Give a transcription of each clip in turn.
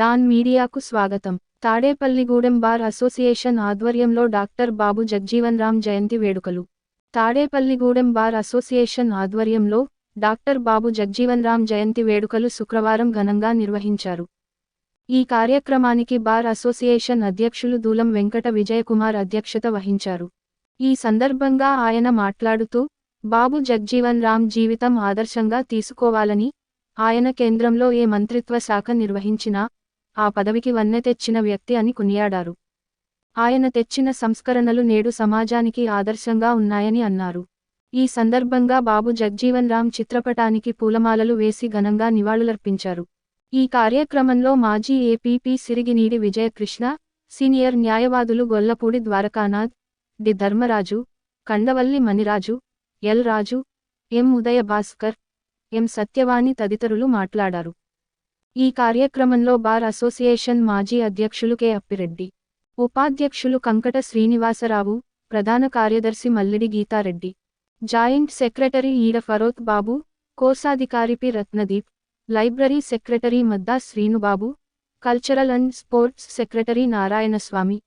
దాన్ మీడియాకు స్వాగతం. Tadepalligudem bar association ఆధ్వర్యంలో డాక్టర్ బాబు జగ్జీవన్ రామ్ జయంతి వేడుకలు. తాడేపల్లిగూడెం బార్ అసోసియేషన్ ఆధ్వర్యంలో డాక్టర్ బాబు జగ్జీవన్ రామ్ జయంతి వేడుకలు శుక్రవారం ఘనంగా నిర్వహించారు. ఈ కార్యక్రమానికి బార్ అసోసియేషన్ అధ్యక్షులు దూలం వెంకట విజయకుమార్ అధ్యక్షత వహించారు. ఈ సందర్భంగా ఆయన మాట్లాడుతూ బాబు జగ్జీవన్ రామ్ జీవితం ఆదర్శంగా తీసుకోవాలని ఆయన కేంద్రంలో ఏ మంత్రిత్వ శాఖ నిర్వహించినా ఆ పదవికి వన్నె తెచ్చిన వ్యక్తి అని కొనియాడారు. ఆయన తెచ్చిన సంస్కరణలు నేడు సమాజానికి ఆదర్శంగా ఉన్నాయని అన్నారు. ఈ సందర్భంగా బాబు జగ్జీవన్ రామ్ చిత్రపటానికి పూలమాలలు వేసి ఘనంగా నివాళులర్పించారు. ఈ కార్యక్రమంలో మాజీ ఏపీపీ సిరిగినీడి విజయకృష్ణ సీనియర్ న్యాయవాదులు Gollapudi Dwarakanath D Dharmaraju Kandavalli Maniraju L Raju M Udaya Bhaskar M Satyavani తదితరులు మాట్లాడారు. ఈ కార్యక్రమంలో బార్ అసోసియేషన్ మాజీ అధ్యక్షులు కె. అప్పిరెడ్డి ఉపాధ్యక్షులు కంకట శ్రీనివాసరావు ప్రధాన కార్యదర్శి మల్లిడి గీతారెడ్డి జాయింట్ సెక్రటరీ ఈడ ఫరోత్ బాబు కోశాధికారి P. Ratnadeep library secretary Madda Srinubabu cultural and sports secretary Narayanaswamy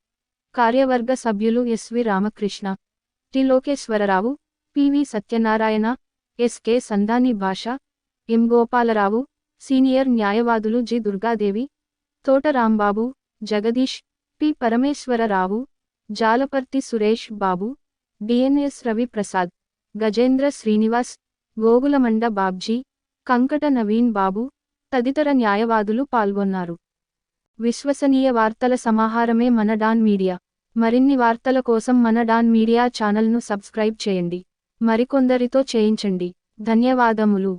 కార్యవర్గ సభ్యులు S V Ramakrishna T. Lokeswararao P V Satyanarayana S K Sandani Basha M. Gopalarao senior న్యాయవాదులు G. Durgadevi Thota Rambabu Jagadish P. Parameswararao Jalaparthi Suresh Babu D N S Raviprasad Gajendra Srinivas Gogulamanda Babji Kankata Naveen Babu తదితర న్యాయవాదులు పాల్గొన్నారు. విశ్వసనీయ వార్తల సమాహారమే మన don media. మరిన్ని వార్తల కోసం మన డాన్ మీడియా ఛానల్ను సబ్స్క్రైబ్ చేయండి. మరికొందరితో చేయించండి. ధన్యవాదములు.